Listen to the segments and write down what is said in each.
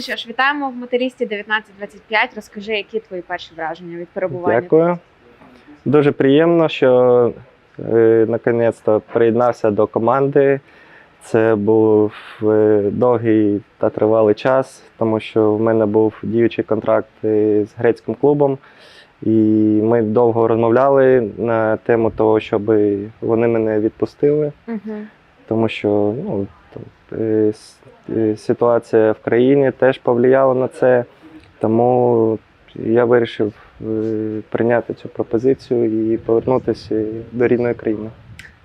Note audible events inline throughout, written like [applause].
що ж, вітаємо в металісті 1925. Розкажи, які твої перші враження від перебування? Дякую. Дуже приємно, що е, наконець-то приєднався до команди. Це був е, довгий та тривалий час, тому що в мене був діючий контракт е, з грецьким клубом. І ми довго розмовляли на тему того, щоб вони мене відпустили, Угу. тому що ну, ситуація в країні теж повлияла на це. Тому я вирішив е, прийняти цю пропозицію і повернутися до рідної країни.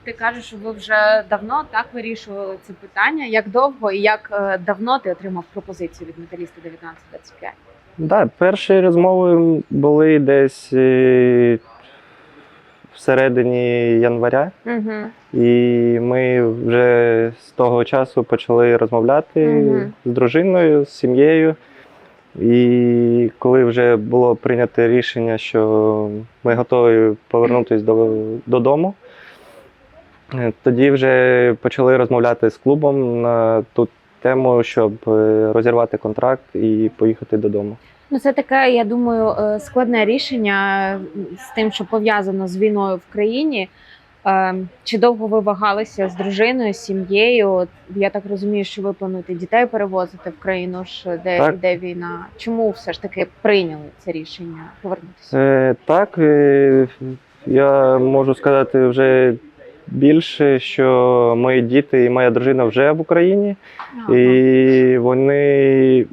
Ти кажеш, що ви вже давно так вирішували це питання. Як довго і як е, давно ти отримав пропозицію від металіста 1925? Да, перші розмови були десь е, всередині января, Угу. І ми вже з того часу почали розмовляти Мгм. з дружиною, з сім'єю. І коли вже було прийнято рішення, що ми готові повернутися до, додому, е, тоді вже почали розмовляти з клубом на ту тему, щоб е, розірвати контракт і поїхати додому. Ну, це таке, я думаю, е, складне рішення з тим, що пов'язано з війною в країні. Е, Чи довго ви вагалися з дружиною, з сім'єю? Я так розумію, що ви плануєте дітей перевозити в країну, ж, де Так. йде війна. Чому все ж таки прийняли це рішення повернутися? Е, так, е, я можу сказати вже більше, що мої діти і моя дружина вже в Україні, і вони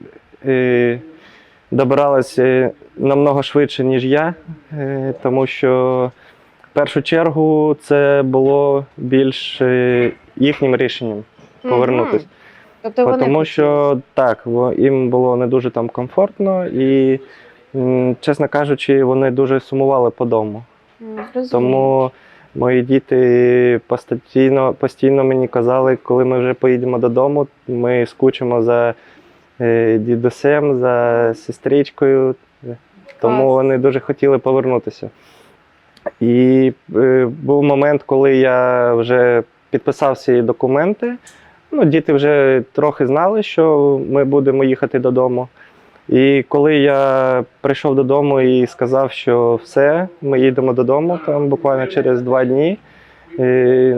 е, добиралися намного швидше, ніж я, е, тому що першу чергу це було більш е, їхнім рішенням повернутися. Мгм. Тобто вони Тому що так, їм було не дуже там комфортно, і, чесно кажучи, вони дуже сумували по дому. Розумію. Тому мої діти постійно, постійно мені казали, коли ми вже поїдемо додому, ми скучимо за е, дідусем, за сестричкою. Тому Клас. вони дуже хотіли повернутися. І е, був момент, коли я вже підписав всі документи. Ну, діти вже трохи знали, що ми будемо їхати додому. І коли я прийшов додому і сказав, що все, ми їдемо додому, там буквально через два дні. І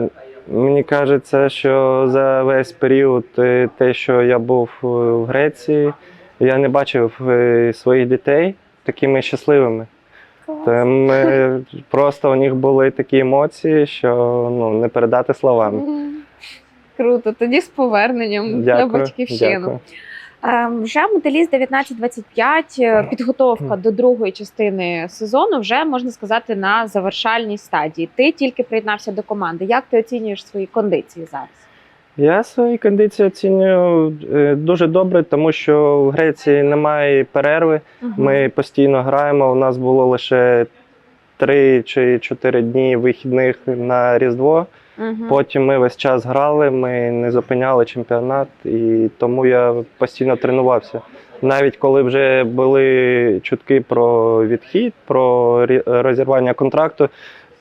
мені кажеться, що за весь період, е, те, що я був е, в Греції, я не бачив е, своїх дітей такими щасливими. Там просто у них були такі емоції, що ну, не передати словами. Круто, тоді з поверненням на батьківщину. дякую. Ем, Вже металіст 1925, е, підготовка до другої частини сезону вже можна сказати на завершальній стадії. Ти тільки приєднався до команди. Як ти оцінюєш свої кондиції зараз? Я свої кондиції оцінюю е, дуже добре, тому що в Греції немає перерви. Ми постійно граємо. У нас було лише три чи чотири дні вихідних на Різдво. Мгм. Потім ми весь час грали, ми не зупиняли чемпіонат, і тому я постійно тренувався. Навіть коли вже були чутки про відхід, про розірвання контракту,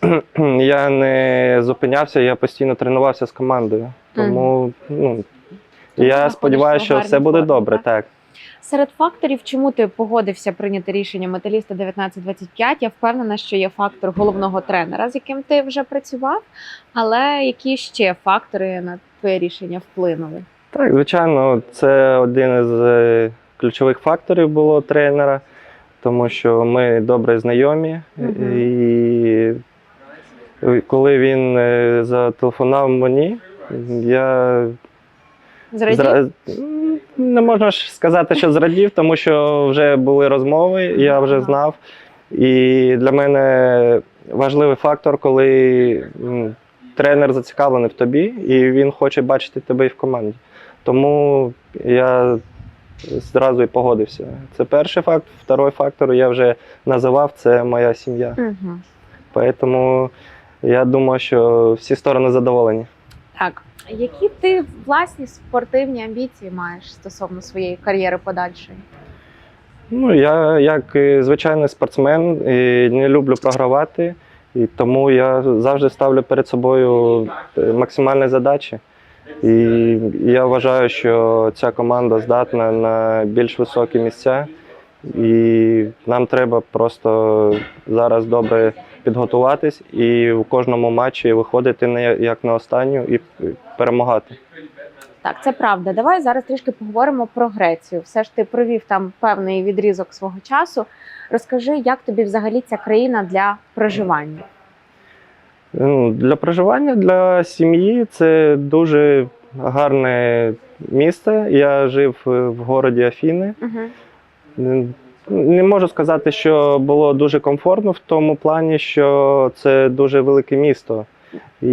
[clears throat] я не зупинявся, я постійно тренувався з командою. Тому ну, Тобто я сподіваюся, що все буде добре. так? Так. Серед факторів, чому ти погодився прийняти рішення металіста 1925, я впевнена, що є фактор головного тренера, з яким ти вже працював. Але які ще фактори на твоє рішення вплинули? Так, звичайно, це один із е, ключових факторів було тренера, тому що ми добре знайомі. Мгм. І коли він е, зателефонував мені, я Зрадів? зра- не можна ж сказати, що зрадів, тому що вже були розмови, я вже знав. І для мене важливий фактор, коли тренер зацікавлений в тобі, і він хоче бачити тебе і в команді. Тому я зразу і погодився. Це перший факт. Второй фактор я вже називав це моя сім'я. Угу. Тому я думаю, що всі сторони задоволені. Так. Які ти власні спортивні амбіції маєш стосовно своєї кар'єри подальшої? Ну, я як звичайний спортсмен і не люблю програвати, і тому я завжди ставлю перед собою е, максимальні задачі. І я вважаю, що ця команда здатна на більш високі місця. І нам треба просто зараз добре підготуватись і в кожному матчі виходити не як на останню і перемагати. Так, це правда. Давай зараз трішки поговоримо про Грецію. Все ж ти провів там певний відрізок свого часу. Розкажи, як тобі взагалі ця країна для проживання? Ну, Для проживання для сім'ї це дуже гарне місце. Я жив е, в городі Афіни. Угу. Не можу сказати, що було дуже комфортно в тому плані, що це дуже велике місто. І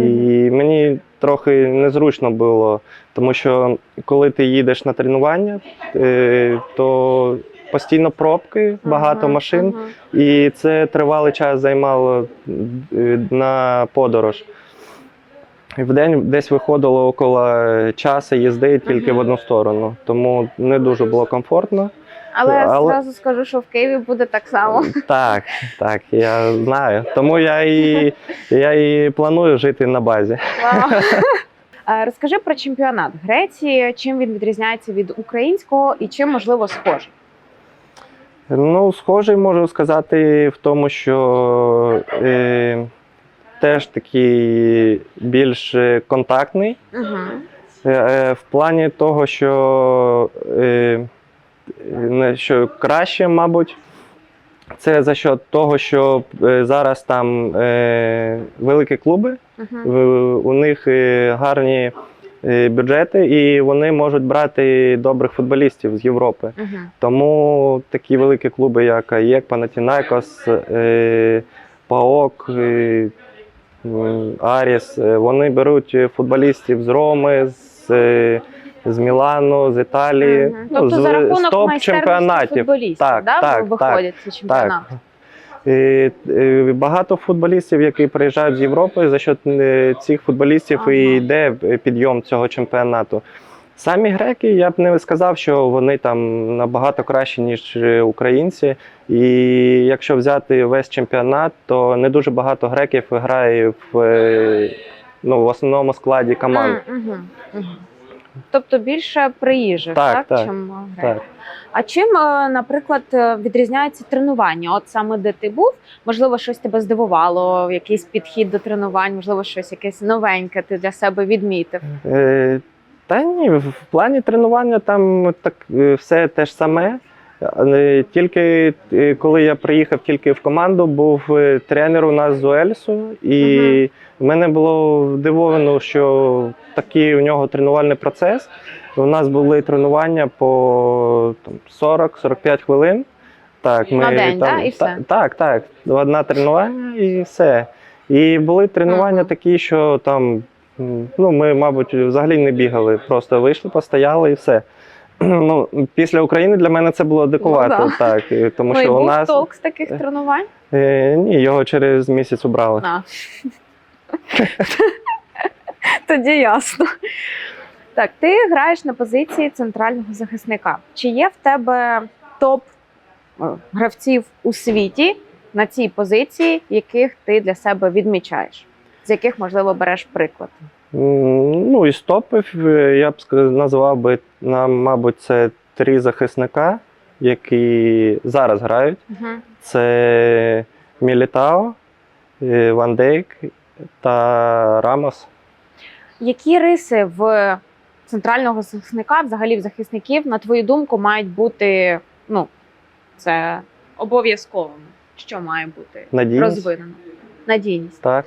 мені трохи незручно було, тому що коли ти їдеш на тренування, е, то постійно пробки, багато машин, і це тривалий час займало е, на подорож. В день десь виходило около часу їзди тільки в одну сторону, тому не дуже було комфортно. Але, Але- зразу скажу, що в Києві буде так само. Так, так, я знаю. Тому я і, я і планую жити на базі. Вау. [laughs] Розкажи про чемпіонат Греції, чим він відрізняється від українського і чим можливо схожий. Ну, схожий можу сказати в тому, що е, теж такий більш контактний. Угу. Е, е, В плані того, що, е, що краще, мабуть, це за счет того, що е, зараз там е, великі клуби, Угу. в- у них е, гарні е, бюджети, і вони можуть брати добрих футболістів з Європи. Угу. Тому такі великі клуби, як АЄК, Панатінайкос, е, ПАОК, е, Аріс, вони беруть футболістів з Роми, з, е, з Мілану, з Італії. Ну, Тобто з- за рахунок майстерності топ-чемпіонатів. футболістів, Так, да, так, виходять ці чемпіонати. Так. Е, е, Багато футболістів, які приїжджають з Європи, за счет е, цих футболістів Ага. і йде підйом цього чемпіонату. Самі греки, я б не сказав, що вони там набагато кращі, ніж е, українці. І якщо взяти весь чемпіонат, то не дуже багато греків грає в, е, ну, в основному складі команд. Тобто більше приїжджих, так, Так, так, чим е. Так. А чим, е, наприклад, е, відрізняється тренування? От саме де ти був, можливо, щось тебе здивувало, якийсь підхід до тренувань, можливо, щось якесь новеньке ти для себе відмітив. Е, Та ні, в в плані тренування там так е, все те ж саме. Тільки е, коли я приїхав тільки в команду, був е, тренер у нас з Уельсу, і в мене було здивовано, що такий у нього тренувальний процес. У нас були тренування по там, 40-45 хвилин. Так, На день, там, да, і все? Так, так. Одне тренування і все. І були тренування Ага. такі, що там ну, ми, мабуть, взагалі не бігали, просто вийшли, постояли і все. Ну, після України для мене це було дикувато, Ну, да. так. Тому ну що у нас толк з таких тренувань? е, ні, його через місяць убрали. А. [laughs] Тоді ясно. Так, ти граєш на позиції центрального захисника. Чи є в тебе топ е, гравців у світі на цій позиції, яких ти для себе відмічаєш? З яких, можливо, береш приклад? Ну, із топів е, я б назвав би нам, мабуть, це три захисника, які зараз грають. Угу. Це Мілітао, е, Ван Дейк та Рамос. Які риси в центрального захисника, взагалі в захисників, на твою думку, мають бути ну, це обов'язковими? Що має бути Надійність. розвинено? Надійність. Так.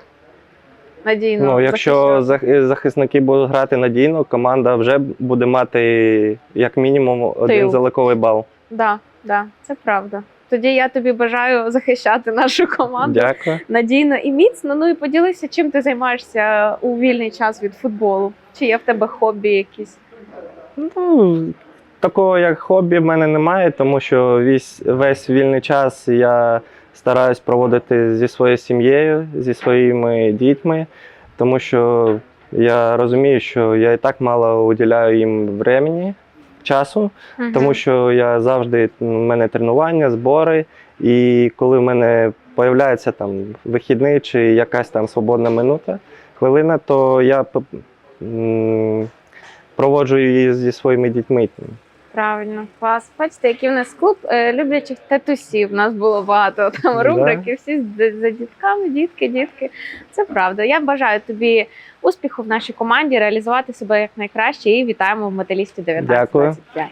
Надійно. Ну, якщо захищати. зах- захисники будуть грати надійно, команда вже буде мати як мінімум один Тил. заликовий бал. Да, да, це правда. Тоді я тобі бажаю захищати нашу команду Дякую. надійно і міцно. Ну і поділися, чим ти займаєшся у вільний час від футболу. Чи є в тебе хобі якісь? Ну, такого як хобі в мене немає, тому що весь, весь вільний час я стараюсь проводити зі своєю сім'єю, зі своїми дітьми, тому що я розумію, що я і так мало уділяю їм времени, часу, тому що я завжди у мене тренування, збори, і коли в мене появляється там вихідний чи якась там свободна минута, хвилина, то я проводжу її зі своїми дітьми. Правильно, клас. Бачите, який в нас клуб е, люблячих татусів. У нас було багато [laughs] там рубрики, всі за дітками, дітки, дітки. Це правда. Я бажаю тобі успіху в нашій команді, реалізувати себе як найкраще і вітаємо в металісті 1925. Дякую.